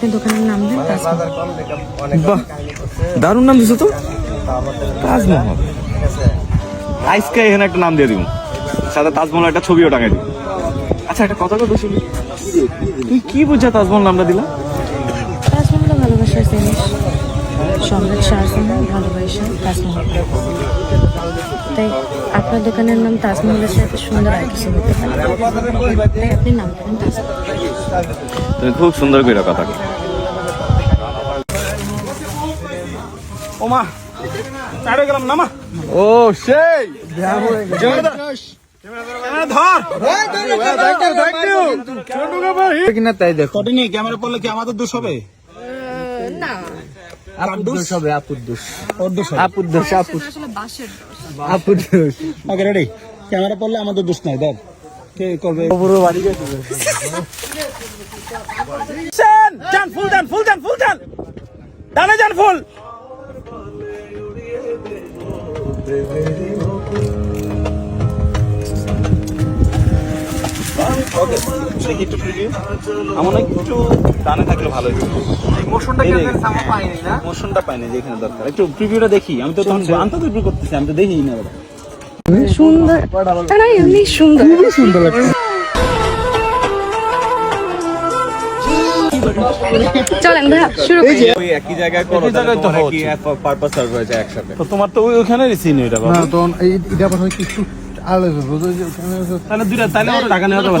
আপনি দোকানের নাম দেন তাজমহল বাজার কম দেখে অনেক বাহ। দারুণ নাম দিছো তো? তাজমহল ঠিক আছে। আইসকে এখানে একটা নাম দিয়ে দিব। সাথে তাজমহল একটা ছবিও টাঙাই দিব। আচ্ছা একটা কথা কথা শুনি। তুই কি বুঝা তাজমহল নামটা দিলা? তাজমহল ভালোবাসার জিনিস। সম্রাট শাহজাহান তাজমহল তাই আপনার দোকানের নাম তাজমহলের সাথে সুন্দর আর কিছু হতে পারে তাই আপনি নাম দেবেন তাজমহল তুমি খুব সুন্দর করে কথা কও। ও কারে গেলাম না মা ও সেই ক্যামেরা ধর। কিনা তাই দেখো ক্যামেরা পড়লে কি আমাদের দোষ হবে আপুদ্দোষ হবে আপুদ্দোষ আপুদ্দোষ আপু আপুদ্দোষ ওকে রেডি ক্যামেরা পড়লে আমাদের দোষ নাই দেখ কে করবে পুরো বাড়ি গেছে। ফুল যান ফুল যান ডানে যান ফুল। দেখি একটু preview। আমার না একটু ডানে থাকলে ভালো হতো মোশনটা। সামা পাইনি না? মোশনটা পাইনি যে এখানে দরকার। একটু প্রিভিউটা দেখি। আমি তো তখন প্রিভিউ করতেছি আমি তো দেখি না সুন্দর। না এমনি সুন্দর। সুন্দর লাগছে। চলেন ভাইয়া শুরু করি। ওই একই জায়গায় করো জায়গায় তো তোমার পারপাস সার্ভ হয়ে যায় একসাথে? তো তোমার তো ওই ওখানে সিন এটা বাবা না তখন এটা আবার কিছু তাহলে দুইটা তাহলে টাকা নেওয়া যাবে